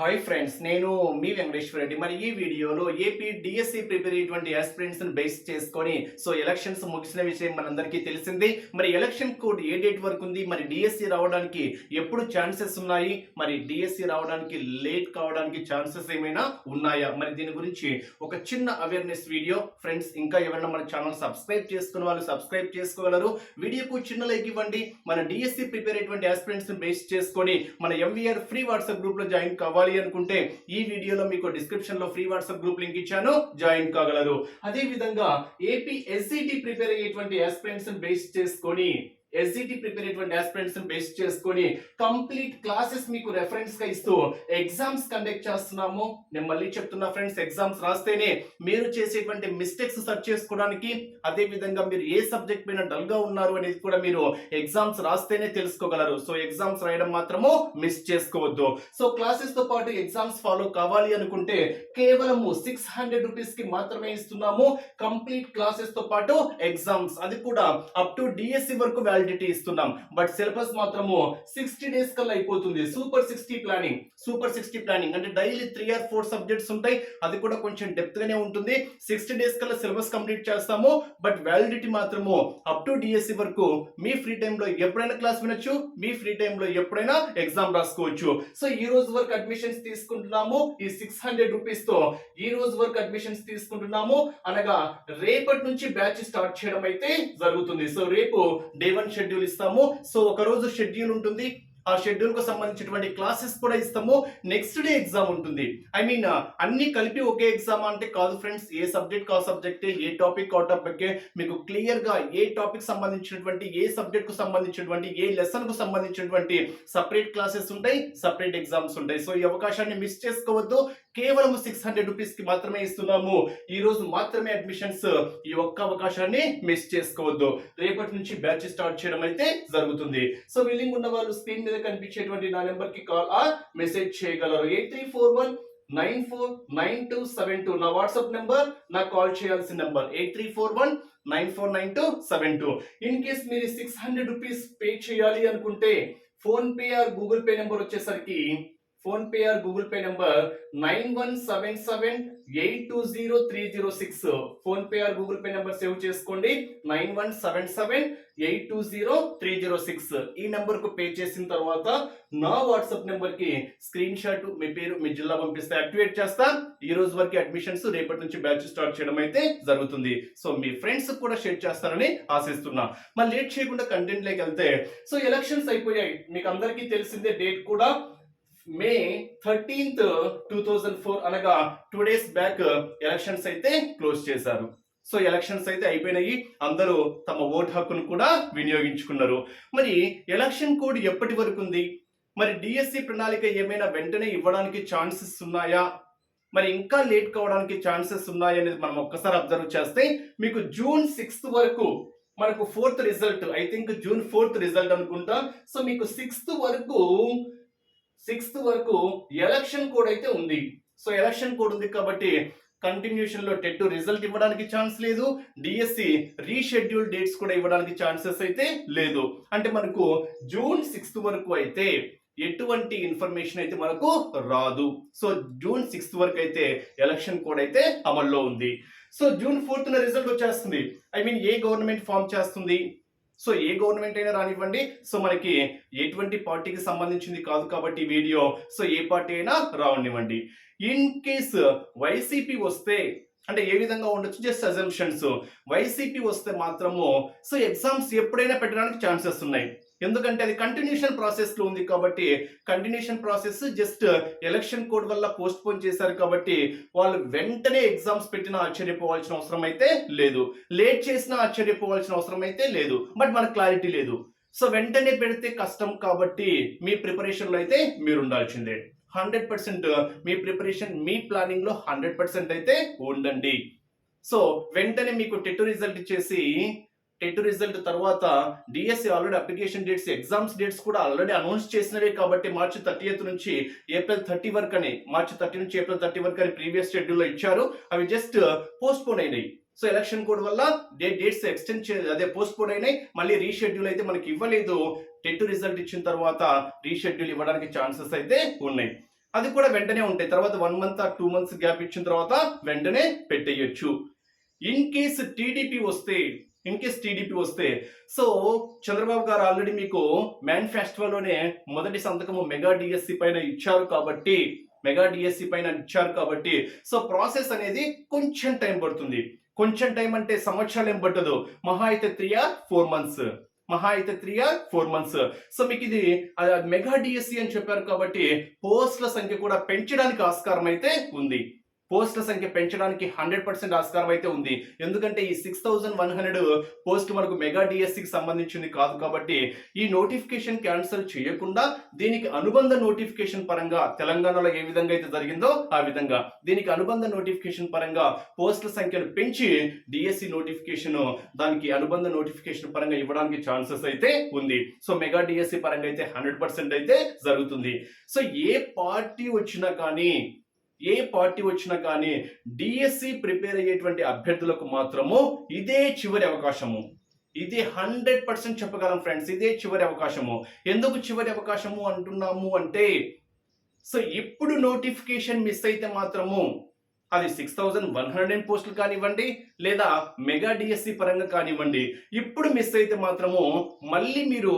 Hi friends నేను మీ వెంకటేశ్వర రెడ్డి. మరి ఈ వీడియోలో ఏపీ డిఎస్సి ప్రిపేర్ అయ్యేటువంటి ఆస్పిరెంట్స్ బేస్ చేసుకొని సో ఎలక్షన్స్ ముగిసిన విషయం మనందరికీ తెలిసింది. మరి ఎలక్షన్ కోడ్ ఏ డేట్ వరకు ఉంది? మరి డిఎస్సి రావడానికి ఎప్పుడు ఛాన్సెస్ ఉన్నాయి? మరి డిఎస్సి రావడానికి లేట్ కావడానికి ఛాన్సెస్ ఏమైనా ఉన్నాయా? మరి దీని గురించి ఒక చిన్న అవేర్నెస్ వీడియో ఫ్రెండ్స్ ఇంకా ఎవరైనా మన ఛానల్ సబ్స్క్రైబ్ చేసుకున్న వాళ్ళు సబ్స్క్రైబ్ చేసుకోగలరు. వీడియోకు చిన్న లైక్ ఇవ్వండి. మన డిఎస్సి ప్రిపేర్ అయ్యేటువంటి ఆస్పిరెంట్స్ బేస్ చేసుకొని మన ఎంవీఆర్ ఫ్రీ వాట్సాప్ గ్రూప్లో జాయిన్ కావాలి. అనుకుంటే ఈ వీడియోలో మీకు డిస్క్రిప్షన్లో ఫ్రీ వాట్సాప్ గ్రూప్ లింక్ ఇచ్చాను. జాయిన్ కాగలరు. అదే విధంగా ఏపీ ఎస్సిటి ప్రిపేర్ అయ్యేటువంటి ఆస్పిరెంట్స్ బేస్ చేసుకొని ఎస్జిటి ప్రిపేర్ అయినటువంటి ఆస్పిరెంట్స్ బేస్ చేసుకొని కంప్లీట్ క్లాసెస్ మీకు రెఫరెన్స్గా ఇస్తూ ఎగ్జామ్స్ కండక్ట్ చేస్తున్నాము. నేను మళ్ళీ చెప్తున్నా ఫ్రెండ్స్ ఎగ్జామ్స్ రాస్తేనే మీరు చేసేటువంటి మిస్టేక్స్ సర్చ్ చేసుకోవడానికి అదే విధంగా మీరు ఏ సబ్జెక్ట్ పైన డల్గా ఉన్నారు అనేది కూడా మీరు ఎగ్జామ్స్ రాస్తేనే తెలుసుకోగలరు. సో ఎగ్జామ్స్ రాయడం మాత్రము మిస్ చేసుకోవద్దు. సో క్లాసెస్తో పాటు ఎగ్జామ్స్ ఫాలో కావాలి అనుకుంటే కేవలము సిక్స్ హండ్రెడ్ రూపీస్కి మాత్రమే ఇస్తున్నాము. కంప్లీట్ క్లాసెస్తో పాటు ఎగ్జామ్స్ అది కూడా అప్ టు డిఎస్సి వరకు వ్యాలిడిటీ ఇస్తున్నాం. బట్ సిలబస్ మాత్రము సిక్స్టీ డేస్ కల్లా అయిపోతుంది. Super sixty planning super sixty planning అంటే daily three or four subjects ఉంటాయి. అది కూడా కొంచెం డెప్త్ గానే ఉంటుంది. సిక్స్టీ డేస్ కల్లా సిలబస్ కంప్లీట్ చేస్తాము. బట్ వ్యాలిడిటీ మాత్రము అప్ టు డిఎస్సి వరకు మీ ఫ్రీ టైంలో ఎప్పుడైనా క్లాస్ వినొచ్చు. మీ ఫ్రీ టైంలో ఎప్పుడైనా ఎగ్జామ్ రాసుకోవచ్చు. సో ఈ రోజు వరకు అడ్మిషన్స్ తీసుకుంటున్నాము. ఈ సిక్స్ హండ్రెడ్ రూపీస్తో ఈ రోజు వరకు అడ్మిషన్స్ తీసుకుంటున్నాము. అనగా రేపటి నుంచి బ్యాచ్ స్టార్ట్ చేయడం అయితే జరుగుతుంది. సో రేపు డే వన్ షెడ్యూల్ ఇస్తాము. సో ఒక రోజు షెడ్యూల్ ఉంటుంది. ఆ షెడ్యూల్కు సంబంధించినటువంటి క్లాసెస్ కూడా ఇస్తాము. నెక్స్ట్ డే ఎగ్జామ్ ఉంటుంది. ఐ మీన్ అన్ని కలిపి ఒకే ఎగ్జామ్ అంటే కాదు ఫ్రెండ్స్ ఏ సబ్జెక్ట్ కా సబ్జెక్ట్ ఏ టాపిక్ ఆ టాపిక్ మీకు క్లియర్గా ఏ టాపిక్ సంబంధించినటువంటి ఏ సబ్జెక్ట్కు సంబంధించినటువంటి ఏ లెసన్కు సంబంధించినటువంటి సపరేట్ క్లాసెస్ ఉంటాయి సపరేట్ ఎగ్జామ్స్ ఉంటాయి. సో ఈ అవకాశాన్ని మిస్ చేసుకోవద్దు. కేవలం సిక్స్ హండ్రెడ్ రూపీస్కి మాత్రమే ఇస్తున్నాము. ఈ రోజు మాత్రమే అడ్మిషన్స్ ఈ ఒక్క అవకాశాన్ని మిస్ చేసుకోవద్దు. రేపటి నుంచి బ్యాచ్ స్టార్ట్ చేయడం అయితే జరుగుతుంది. సో విల్లింగ్ ఉన్న వాళ్ళు స్క్రీన్ మీద కనిపించేటువంటి నా నెంబర్కి కాల్ ఆర్ మెసేజ్ చేయగలరు. Eight three four one nine four nine two seven two నా వాట్సాప్ నెంబర్ నాకు కాల్ చేయాల్సిన number. Eight three four one nine four nine two seven two. In case మీరు సిక్స్ హండ్రెడ్ రూపీస్ పే చేయాలి అనుకుంటే PhonePe or Google Pay number వచ్చేసరికి PhonePe or Google Pay number nine one seven seven eight two zero three zero six. PhonePe or Google Pay number save చేసుకోండి. Nine one seven seven eight two zero three zero six. ఈ నెంబర్కు pay చేసిన తర్వాత నా WhatsApp నెంబర్కి screen shot మీ పేరు మీ జిల్లా పంపిస్తే యాక్టివేట్ చేస్తా. ఈ రోజు వరకు అడ్మిషన్స్ రేపటి నుంచి బ్యాచ్ స్టార్ట్ చేయడం అయితే జరుగుతుంది. సో మీ ఫ్రెండ్స్ కూడా షేర్ చేస్తారని ఆశిస్తున్నా. మరి లేట్ చేయకుండా కంటెంట్లోకి వెళ్తే సో ఎలక్షన్స్ అయిపోయాయి. మీకు అందరికీ తెలిసిందే డేట్ కూడా May thirteenth two thousand four అనగా టూ డేస్ బ్యాక్ ఎలక్షన్స్ అయితే క్లోజ్ చేశారు. సో ఎలక్షన్స్ అయితే అయిపోయినాయి. అందరూ తమ ఓటు హక్కును కూడా వినియోగించుకున్నారు. మరి ఎలక్షన్ కోడ్ ఎప్పటి వరకు ఉంది? మరి డిఎస్సి ప్రణాళిక ఏమైనా వెంటనే ఇవ్వడానికి ఛాన్సెస్ ఉన్నాయా? మరి ఇంకా లేట్ కావడానికి ఛాన్సెస్ ఉన్నాయా అనేది మనం ఒక్కసారి అబ్జర్వ్ చేస్తే మీకు జూన్ సిక్స్త్ వరకు మనకు fourth result I think June fourth result అనుకుంటా. సో మీకు సిక్స్త్ వరకు సిక్స్త్ వరకు ఎలక్షన్ కోడ్ అయితే ఉంది. సో ఎలక్షన్ కోడ్ ఉంది కాబట్టి కంటిన్యూషన్లో టెట్ రిజల్ట్ ఇవ్వడానికి ఛాన్స్ లేదు. డిఎస్సి రీషెడ్యూల్ డేట్స్ కూడా ఇవ్వడానికి ఛాన్సెస్ అయితే లేదు. అంటే మనకు జూన్ సిక్స్త్ వరకు అయితే ఎటువంటి ఇన్ఫర్మేషన్ అయితే మనకు రాదు. సో జూన్ సిక్స్త్ వరకు అయితే ఎలక్షన్ కోడ్ అయితే అమల్లో ఉంది. సో జూన్ ఫోర్త్ రిజల్ట్ వచ్చేస్తుంది. ఐ మీన్ ఏ గవర్నమెంట్ ఫామ్ చేస్తుంది? సో ఏ గవర్నమెంట్ అయినా రానివ్వండి. సో మనకి ఎటువంటి పార్టీకి సంబంధించింది కాదు కాబట్టి వీడియో. సో ఏ పార్టీ అయినా రావనివ్వండి ఇన్ కేస్ వైసీపీ వస్తే అంటే ఏ విధంగా ఉండొచ్చు? జస్ట్ అజంప్షన్స్ వైసీపీ వస్తే మాత్రము సో ఎగ్జామ్స్ ఎప్పుడైనా పెట్టడానికి ఛాన్సెస్ ఉన్నాయి. ఎందుకంటే అది కంటిన్యూషన్ ప్రాసెస్లో ఉంది కాబట్టి continuation process just election code వల్ల పోస్ట్ పోన్ చేశారు కాబట్టి వాళ్ళు వెంటనే ఎగ్జామ్స్ పెట్టినా ఆశ్చర్యపోవాల్సిన అవసరం అయితే లేదు. లేట్ చేసినా ఆశ్చర్యపోవాల్సిన అవసరం అయితే లేదు. బట్ మనకు క్లారిటీ లేదు. సో వెంటనే పెడితే కష్టం కాబట్టి మీ ప్రిపరేషన్లో అయితే మీరు ఉండాల్సిందే. హండ్రెడ్ పర్సెంట్ మీ ప్రిపరేషన్ మీ ప్లానింగ్లో హండ్రెడ్ పర్సెంట్ అయితే ఉండండి. సో వెంటనే మీకు టెట్ రిజల్ట్ ఇచ్చేసి టెట్ రిజల్ట్ తర్వాత DSC already application dates exams dates కూడా ఆల్రెడీ అనౌన్స్ చేసినవే కాబట్టి మార్చి థర్టీ నుంచి ఏప్రిల్ థర్టీ వరకు అని మార్చి థర్టీ నుంచి ఏప్రిల్ థర్టీ వరకు అని ప్రీవియస్ షెడ్యూల్లో ఇచ్చారు. అవి జస్ట్ పోస్ట్ పోన్ అయినాయి. సో ఎలక్షన్ కోడ్ వల్ల డేట్ డేట్స్ ఎక్స్టెండ్ చే అదే పోస్ట్ పోన్ అయినాయి. మళ్ళీ రీషెడ్యూల్ అయితే మనకి ఇవ్వలేదు. టెట్ రిజల్ట్ ఇచ్చిన తర్వాత రీషెడ్యూల్ ఇవ్వడానికి ఛాన్సెస్ అయితే ఉన్నాయి. అది కూడా వెంటనే ఉంటాయి. తర్వాత వన్ మంత్ ఆ టూ మంత్స్ గ్యాప్ ఇచ్చిన తర్వాత వెంటనే పెట్టేయచ్చు. ఇన్ కేస్ టీడీపీ వస్తే ఇన్ కేస్ టీడీపీ వస్తే. సో చంద్రబాబు గారు ఆల్రెడీ మీకు మేనిఫెస్టోలోనే మొదటి సంతకము మెగా డిఎస్సి పైన ఇచ్చారు కాబట్టి మెగా డిఎస్సి పైన ఇచ్చారు కాబట్టి సో ప్రాసెస్ అనేది కొంచెం టైం పడుతుంది. కొంచెం టైం అంటే సంవత్సరాలు ఏం పట్టదు. మహా అయితే త్రీ ఆర్ ఫోర్ మంత్స్ మహా అయితే three or four months so మీకు ఇది మెగా డిఎస్సి అని చెప్పారు కాబట్టి పోస్టుల సంఖ్య కూడా పెంచడానికి ఆస్కారం అయితే ఉంది. పోస్టుల సంఖ్య పెంచడానికి హండ్రెడ్ పర్సెంట్ ఆస్కారం అయితే ఉంది. ఎందుకంటే ఈ six thousand one hundred post మనకు మెగా డిఎస్సికి సంబంధించింది కాదు కాబట్టి ఈ నోటిఫికేషన్ క్యాన్సిల్ చేయకుండా దీనికి అనుబంధ నోటిఫికేషన్ పరంగా తెలంగాణలో ఏ విధంగా అయితే జరిగిందో ఆ విధంగా దీనికి అనుబంధ నోటిఫికేషన్ పరంగా పోస్టుల సంఖ్యను పెంచి డిఎస్సి నోటిఫికేషన్ దానికి అనుబంధ నోటిఫికేషన్ పరంగా ఇవ్వడానికి ఛాన్సెస్ అయితే ఉంది. సో మెగా డిఎస్సి పరంగా అయితే హండ్రెడ్ పర్సెంట్ అయితే జరుగుతుంది. సో ఏ పార్టీ వచ్చినా కానీ ఏ పార్టీ వచ్చినా కానీ డిఎస్సి ప్రిపేర్ అయ్యేటువంటి అభ్యర్థులకు మాత్రము ఇదే చివరి అవకాశము. ఇది హండ్రెడ్ పర్సెంట్ చెప్పగలం ఫ్రెండ్స్ ఇదే చివరి అవకాశము. ఎందుకు చివరి అవకాశము అంటున్నాము అంటే సో ఇప్పుడు నోటిఫికేషన్ మిస్ అయితే మాత్రము అది సిక్స్ థౌజండ్ వన్ హండ్రెడ్ పోస్టులు కానివ్వండి లేదా మెగా డిఎస్సి పరంగా కానివ్వండి ఇప్పుడు మిస్ అయితే మాత్రము మళ్ళీ మీరు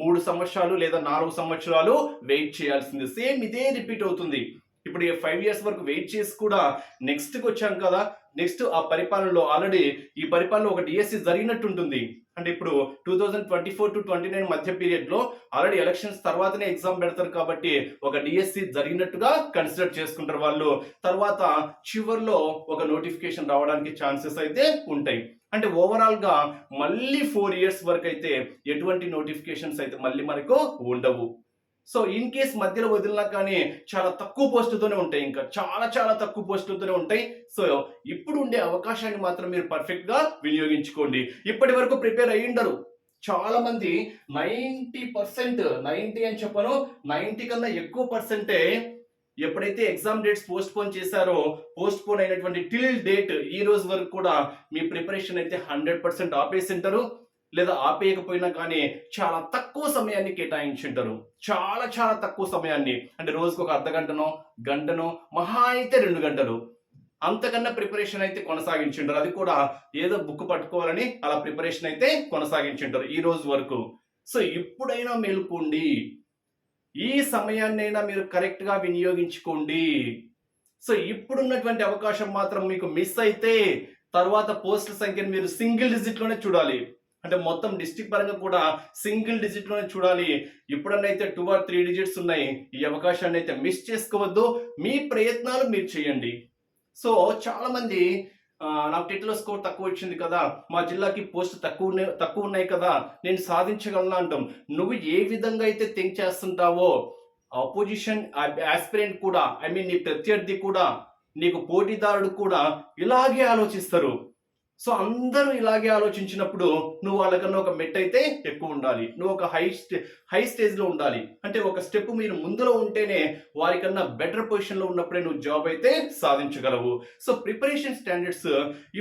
మూడు సంవత్సరాలు లేదా నాలుగు సంవత్సరాలు వెయిట్ చేయాల్సింది. సేమ్ ఇదే రిపీట్ అవుతుంది. ఇప్పుడు ఈ ఫైవ్ ఇయర్స్ వరకు వెయిట్ చేసి కూడా నెక్స్ట్కి వచ్చాం కదా. నెక్స్ట్ ఆ పరిపాలనలో ఆల్రెడీ ఈ పరిపాలన ఒక డిఎస్సి జరిగినట్టు ఉంటుంది అంటే ఇప్పుడు two thousand twenty four to twenty nine మధ్య పీరియడ్లో ఆల్రెడీ ఎలక్షన్స్ తర్వాతనే ఎగ్జామ్ పెడతారు కాబట్టి ఒక డిఎస్సి జరిగినట్టుగా కన్సిడర్ చేసుకుంటారు వాళ్ళు. తర్వాత చివర్లో ఒక నోటిఫికేషన్ రావడానికి ఛాన్సెస్ అయితే ఉంటాయి. అంటే ఓవరాల్గా మళ్ళీ ఫోర్ ఇయర్స్ వరకు అయితే ఎటువంటి నోటిఫికేషన్స్ అయితే మళ్ళీ మనకు ఉండవు. సో ఇన్ కేస్ మధ్యలో వదిలినా కానీ చాలా తక్కువ పోస్టులతోనే ఉంటాయి ఇంకా. చాలా చాలా తక్కువ పోస్టులతోనే ఉంటాయి. సో ఇప్పుడు ఉండే అవకాశాన్ని మాత్రం మీరు పర్ఫెక్ట్గా వినియోగించుకోండి. ఇప్పటి వరకు ప్రిపేర్ అయ్యిండరు చాలా మంది నైంటీ పర్సెంట్ నైంటీ అని చెప్పను. నైంటీ కన్నా ఎక్కువ పర్సెంటే ఎప్పుడైతే ఎగ్జామ్ డేట్స్ పోస్ట్ పోన్ చేశారో పోస్ట్ పోన్ అయినటువంటి టిల్ డేట్ ఈ రోజు వరకు కూడా మీ ప్రిపరేషన్ అయితే హండ్రెడ్ పర్సెంట్ ఆపేసి ఉంటారు. లేదా ఆపేయకపోయినా కానీ చాలా తక్కువ సమయాన్ని కేటాయించుంటారు. చాలా చాలా తక్కువ సమయాన్ని. అంటే రోజుకు ఒక అర్ధ గంటనో గంటనో మహా అయితే రెండు గంటలు. అంతకన్నా ప్రిపరేషన్ అయితే కొనసాగించుంటారు. అది కూడా ఏదో బుక్ పట్టుకోవాలని అలా ప్రిపరేషన్ అయితే కొనసాగించుంటారు ఈ రోజు వరకు. సో ఇప్పుడైనా మేలుకోండి. ఈ సమయాన్నైనా మీరు కరెక్ట్గా వినియోగించుకోండి. సో ఇప్పుడున్నటువంటి అవకాశం మాత్రం మీకు మిస్ అయితే తర్వాత పోస్టుల సంఖ్యను మీరు సింగిల్ డిజిట్లోనే చూడాలి. అంటే మొత్తం డిస్టిక్ పరంగా కూడా సింగిల్ డిజిట్లోనే చూడాలి. ఎప్పుడన్నైతే అయితే టూ ఆర్ త్రీ డిజిట్స్ ఉన్నాయి ఈ అవకాశాన్ని అయితే మిస్ చేసుకోవద్దు. మీ ప్రయత్నాలు మీరు చేయండి. సో చాలామంది నాకు టెట్లో స్కోర్ తక్కువ వచ్చింది కదా మా జిల్లాకి పోస్ట్ తక్కువ తక్కువ ఉన్నాయి కదా నేను సాధించగలను అంటాం. నువ్వు ఏ విధంగా అయితే థింక్ చేస్తుంటావో అపోజిషన్ ఆస్పిరెంట్ కూడా ఐ మీన్ నీ ప్రత్యర్థి కూడా నీకు పోటీదారుడు కూడా ఇలాగే ఆలోచిస్తారు. సో అందరూ ఇలాగే ఆలోచించినప్పుడు నువ్వు వాళ్ళకన్నా ఒక మెట్ అయితే ఎక్కువ ఉండాలి. నువ్వు ఒక హై స్టే హై స్టేజ్లో ఉండాలి. అంటే ఒక స్టెప్ మీరు ముందులో ఉంటేనే వారికన్నా బెటర్ పొజిషన్లో ఉన్నప్పుడే నువ్వు జాబ్ అయితే సాధించగలవు. సో ప్రిపరేషన్ స్టాండర్డ్స్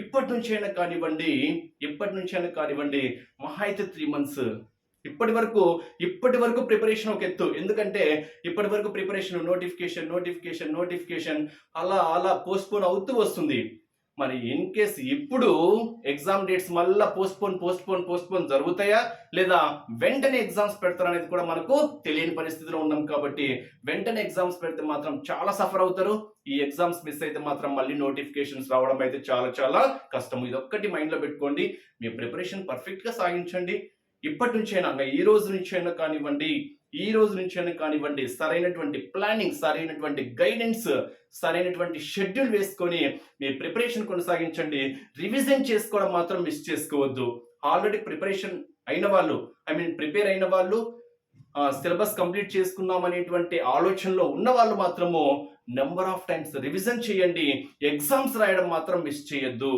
ఇప్పటి నుంచైనా కానివ్వండి ఇప్పటి నుంచైనా కానివ్వండి మహా అయితే త్రీ మంత్స్ ఇప్పటి వరకు ఇప్పటి వరకు ప్రిపరేషన్ ఒక ఎత్తు. ఎందుకంటే ఇప్పటి వరకు ప్రిపరేషన్ నోటిఫికేషన్ నోటిఫికేషన్ నోటిఫికేషన్ అలా అలా పోస్ట్పోన్ అవుతూ వస్తుంది. మరి ఇన్ కేస్ ఇప్పుడు ఎగ్జామ్ డేట్స్ మళ్ళా పోస్ట్పోన్ పోస్ట్పోన్ పోస్ట్పోన్ జరుగుతాయా? లేదా వెంటనే ఎగ్జామ్స్ పెడతారనేది కూడా మనకు తెలియని పరిస్థితిలో ఉన్నాం కాబట్టి వెంటనే ఎగ్జామ్స్ పెడితే మాత్రం చాలా సఫర్ అవుతారు. ఈ ఎగ్జామ్స్ మిస్ అయితే మాత్రం మళ్ళీ నోటిఫికేషన్స్ రావడం అయితే చాలా చాలా కష్టం. ఇది ఒక్కటి మైండ్లో పెట్టుకోండి. మీ ప్రిపరేషన్ పర్ఫెక్ట్గా సాగించండి. ఇప్పటి నుంచైనా ఈ రోజు నుంచైనా కానివ్వండి ఈ రోజు నుంచైనా కానివ్వండి సరైనటువంటి ప్లానింగ్ సరైనటువంటి గైడెన్స్ సరైనటువంటి షెడ్యూల్ వేసుకొని మీ ప్రిపరేషన్ కొనసాగించండి. రివిజన్ చేసుకోవడం మాత్రం మిస్ చేసుకోవద్దు. ఆల్రెడీ ప్రిపరేషన్ అయిన వాళ్ళు ఐ మీన్ ప్రిపేర్ అయిన వాళ్ళు సిలబస్ కంప్లీట్ చేసుకున్నాం అనేటువంటి ఆలోచనలో ఉన్న వాళ్ళు మాత్రము నెంబర్ ఆఫ్ టైమ్స్ రివిజన్ చేయండి. ఎగ్జామ్స్ రాయడం మాత్రం మిస్ చేయొద్దు.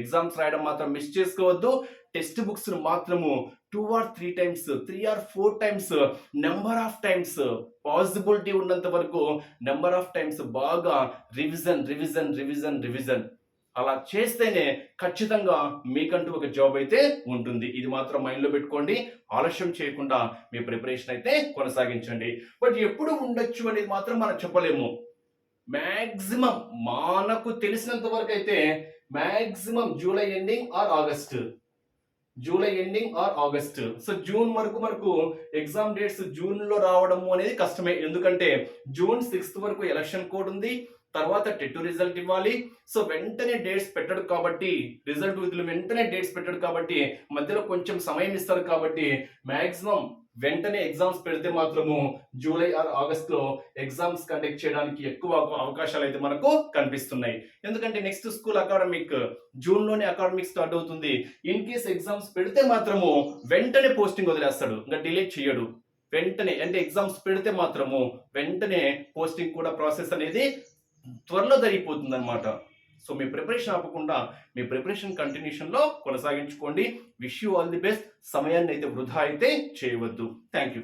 ఎగ్జామ్స్ రాయడం మాత్రం మిస్ చేసుకోవద్దు. టెక్స్ట్ బుక్స్ మాత్రము two or three times three or four times number of times possibility ఉన్నంత వరకు నెంబర్ ఆఫ్ టైమ్స్ బాగా రివిజన్ రివిజన్ రివిజన్ రివిజన్. అలా చేస్తేనే ఖచ్చితంగా మీకంటూ ఒక జాబ్ అయితే ఉంటుంది. ఇది మాత్రం మైండ్లో పెట్టుకోండి. ఆలస్యం చేయకుండా మీ ప్రిపరేషన్ అయితే కొనసాగించండి. బట్ ఎప్పుడు ఉండొచ్చు అనేది మాత్రం మనం చెప్పలేము. మ్యాక్సిమం మనకు తెలిసినంత వరకు అయితే maximum July ending or August July ending or August so June వరకు మనకు ఎగ్జామ్ డేట్స్ జూన్లో రావడము అనేది కష్టమే. ఎందుకంటే జూన్ సిక్స్త్ వరకు ఎలక్షన్ కోడ్ ఉంది. తర్వాత టెట్ రిజల్ట్ ఇవ్వాలి. సో వెంటనే డేట్స్ పెట్టడు కాబట్టి రిజల్ట్ విధులు వెంటనే డేట్స్ పెట్టడు కాబట్టి మధ్యలో కొంచెం సమయం ఇస్తారు కాబట్టి మాక్సిమం వెంటనే ఎగ్జామ్స్ పెడితే మాత్రము జూలై ఆర్ ఆగస్ట్లో ఎగ్జామ్స్ కండక్ట్ చేయడానికి ఎక్కువ అవకాశాలు అయితే మనకు కనిపిస్తున్నాయి. ఎందుకంటే నెక్స్ట్ స్కూల్ అకాడమిక్ జూన్లోనే అకాడమిక్ స్టార్ట్ అవుతుంది. ఇన్ కేస్ ఎగ్జామ్స్ పెడితే మాత్రము వెంటనే పోస్టింగ్ వదిలేస్తాడు. ఇంకా డిలే చేయడు. వెంటనే అంటే ఎగ్జామ్స్ పెడితే మాత్రము వెంటనే పోస్టింగ్ కూడా ప్రాసెస్ అనేది త్వరలో జరిగిపోతుంది అనమాట సో మీ ప్రిపరేషన్ ఆపకుండా మీ ప్రిపరేషన్ కంటిన్యూషన్లో కొనసాగించుకోండి. Wish you all the best. సమయాన్ని అయితే వృధా అయితే చేయవద్దు. Thank you